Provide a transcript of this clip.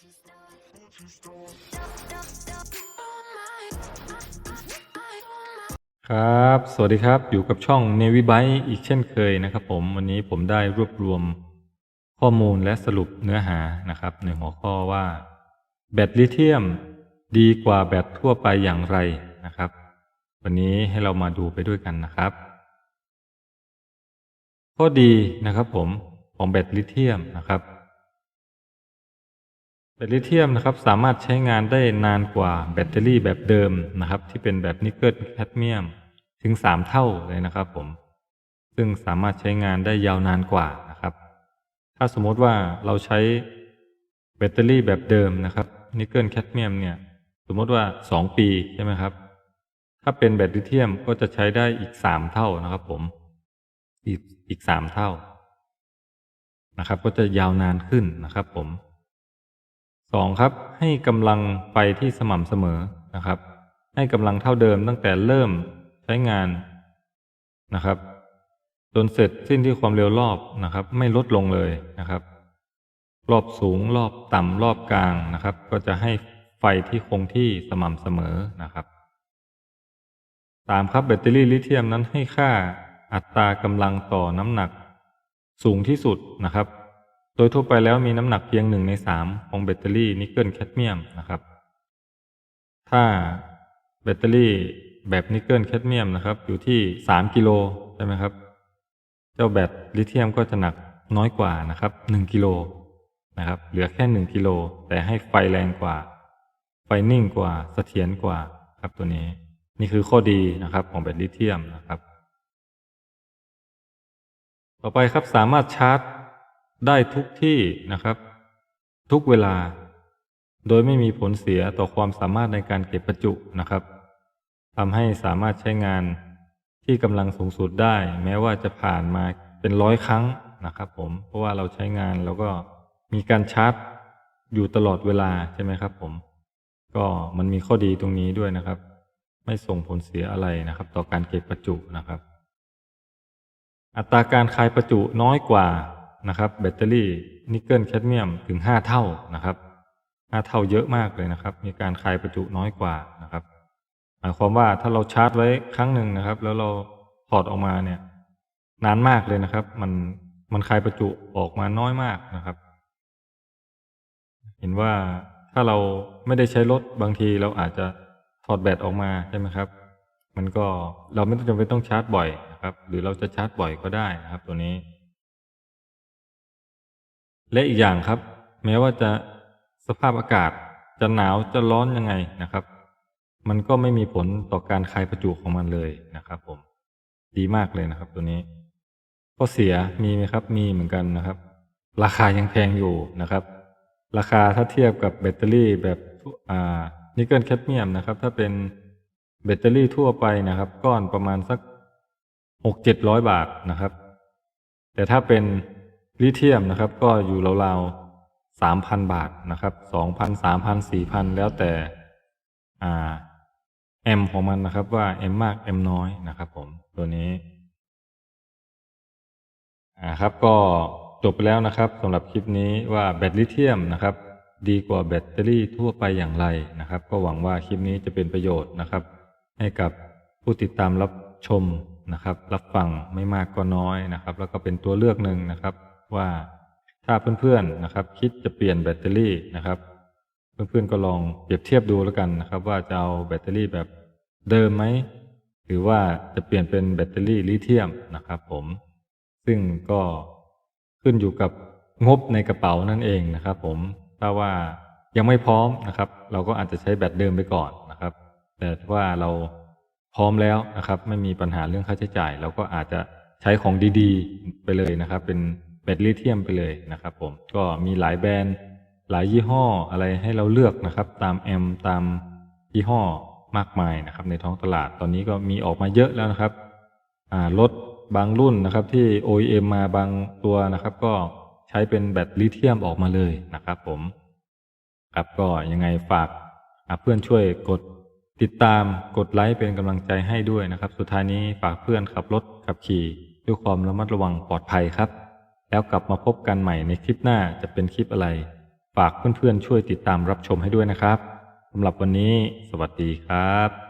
ครับ สวัสดีครับ อยู่กับช่อง Navy Byte อีกเช่นเคยนะครับผม วันนี้ผมได้รวบรวมข้อมูลและสรุปเนื้อหานะครับในหัวข้อว่า แบตลิเธียมดีกว่าแบตทั่วไปอย่างไรนะครับ วันนี้ให้เรามาดูไปด้วยกันนะครับ ข้อดีนะครับผมของแบตลิเธียมนะครับ แบตลิเธียมนะครับสามารถใช้งานได้นานกว่าแบตเตอรี่แบบเดิมนะครับ ที่เป็นแบบนิกเกิลแคดเมียมถึง 3 เท่าเลยนะครับผม ซึ่งสามารถใช้งานได้ยาวนานกว่านะครับ ถ้าสมมติว่าเราใช้แบตเตอรี่แบบเดิมนะครับนิกเกิลแคดเมียมเนี่ย สมมติว่า 2 ปีใช่ไหมครับ ถ้าเป็นแบตลิเธียมก็จะใช้ได้อีก 3 เท่านะครับ ผม อีกอีก3เท่านะครับ ก็จะยาวนานขึ้นนะครับ ผม สองครับ ให้กำลังไฟที่สม่ำเสมอนะครับ ให้กำลังเท่าเดิมตั้งแต่เริ่มใช้งานนะครับ จนเสร็จสิ้นที่ความเร็วรอบนะครับ ไม่ลดลงเลยนะครับ รอบสูงรอบต่ำรอบกลางนะครับ ก็จะให้ไฟที่คงที่สม่ำเสมอนะครับสามครับแบตเตอรี่ลิเธียมนั้นให้ค่าอัตรากำลังต่อน้ำหนักสูงที่สุดนะครับ โดยทั่วไปแล้วมีน้ำหนักเพียงหนึ่งในสามของแบตเตอรี่นิกเกิลแคดเมียมนะครับ ถ้าแบตเตอรี่แบบนิกเกิลแคดเมียมนะครับ อยู่ที่สามกิโลใช่ไหมครับ เจ้าแบตลิเธียมก็จะหนักน้อยกว่านะครับหนึ่งกิโลนะครับ เหลือแค่หนึ่งกิโลแต่ให้ไฟแรงกว่า ไฟนิ่งกว่าเสถียรกว่าครับตัวนี้ นี่คือข้อดีนะครับของแบตลิเธียมนะครับ ต่อไปครับสามารถชาร์จ ได้ทุกที่นะครับ ทุกเวลา โดยไม่มีผลเสียต่อความสามารถในการเก็บประจุนะครับทำให้สามารถใช้งานที่กำลังสูงสุดได้ แม้ว่าจะผ่านมาเป็นร้อยครั้งนะครับ ผมเพราะว่าเราใช้งานแล้วก็มีการชาร์จอยู่ตลอดเวลาใช่ไหมครับ ผม ก็มันมีข้อดีตรงนี้ด้วยนะครับ ไม่ส่งผลเสียอะไรนะครับ ต่อการเก็บประจุนะครับ อัตราการคายประจุน้อยกว่า นะครับแบตเตอรี่นิกเกิลแคดเมียมถึง 5 เท่านะครับ 5 เท่าเยอะมากเลยนะครับ มีการคายประจุน้อยกว่านะครับ หมายความว่าถ้าเราชาร์จไว้ครั้งหนึ่งนะครับ แล้วเราถอดออกมาเนี่ย นานมากเลยนะครับ มันมันคายประจุออกมาน้อยมากนะครับ เห็นว่าถ้าเราไม่ได้ใช้รถบางทีเราอาจจะถอดแบตออกมาใช่ไหมครับ มันก็เราไม่จำเป็นต้องชาร์จบ่อยนะครับ หรือเราจะชาร์จบ่อยก็ได้นะครับ ตัวนี้ และอีกอย่างครับ แม้ว่าจะสภาพอากาศจะหนาวจะร้อนยังไงนะครับ มันก็ไม่มีผลต่อการคลายประจุของมันเลยนะครับ ผม ดีมากเลยนะครับ ตัวนี้ข้อเสียมีไหมครับ มีเหมือนกันนะครับ ราคายังแพงอยู่นะครับ ราคาถ้าเทียบกับแบตเตอรี่แบบอ่านิกเกิลแคดเมียมนะครับ ถ้าเป็นแบตเตอรี่ทั่วไปนะครับ ก้อนประมาณสักหกเจ็ดร้อยบาทนะครับ แต่ถ้าเป็น ลิเธียมนะครับก็อยู่ราวๆสามพันบาทนะครับสองพันสามพันสี่พันแล้วแต่อ่าแอมของมันนะครับว่าแอมมากแอมน้อยนะครับ ผมตัวนี้อ่าครับก็จบไปแล้วนะครับสำหรับคลิปนี้ว่าแบตลิเธียมนะครับ ดีกว่าแบตเตอรี่ทั่วไปอย่างไรนะครับ ก็หวังว่าคลิปนี้จะเป็นประโยชน์นะครับ ให้กับผู้ติดตามรับชมนะครับ รับฟังไม่มากก็น้อยนะครับ แล้วก็เป็นตัวเลือกหนึ่งนะครับ ว่าถ้าเพื่อนๆนะครับ คิดจะเปลี่ยนแบตเตอรี่นะครับ เพื่อนๆก็ลองเปรียบเทียบดูแล้วกันนะครับ ว่าจะเอาแบตเตอรี่แบบเดิมไหมหรือว่าจะเปลี่ยนเป็นแบตเตอรี่ลิเธียมนะครับ ผม ซึ่งก็ขึ้นอยู่กับงบในกระเป๋านั่นเองนะครับ ผมถ้าว่ายังไม่พร้อมนะครับ เราก็อาจจะใช้แบตเดิมไปก่อนนะครับ แต่ว่าเราพร้อมแล้วนะครับ ไม่มีปัญหาเรื่องค่าใช้จ่าย เราก็อาจจะใช้ของดี ๆ ไปเลยนะครับ เป็น แบตลิเธียมไปเลยนะครับผมก็มีหลายแบรนด์หลายยี่ห้ออะไรให้เราเลือกนะครับ ตามแอมตามยี่ห้อมากมายนะครับ ในท้องตลาดตอนนี้ก็มีออกมาเยอะแล้วนะครับรถบางรุ่นนะครับที่ OEM มาบางตัวนะครับ ก็ใช้เป็นแบตลิเธียมออกมาเลยนะครับ ผมครับก็ยังไงฝากเพื่อนช่วยกดติดตามกดไลค์เป็นกำลังใจให้ด้วยนะครับ สุดท้ายนี้ฝากเพื่อนขับรถขับขี่ด้วยความระมัดระวังปลอดภัยครับ แล้วกลับมาพบกันใหม่ในคลิปหน้าจะเป็นคลิปอะไร ฝากเพื่อนๆช่วยติดตามรับชมให้ด้วยนะครับสำหรับวันนี้ สวัสดีครับ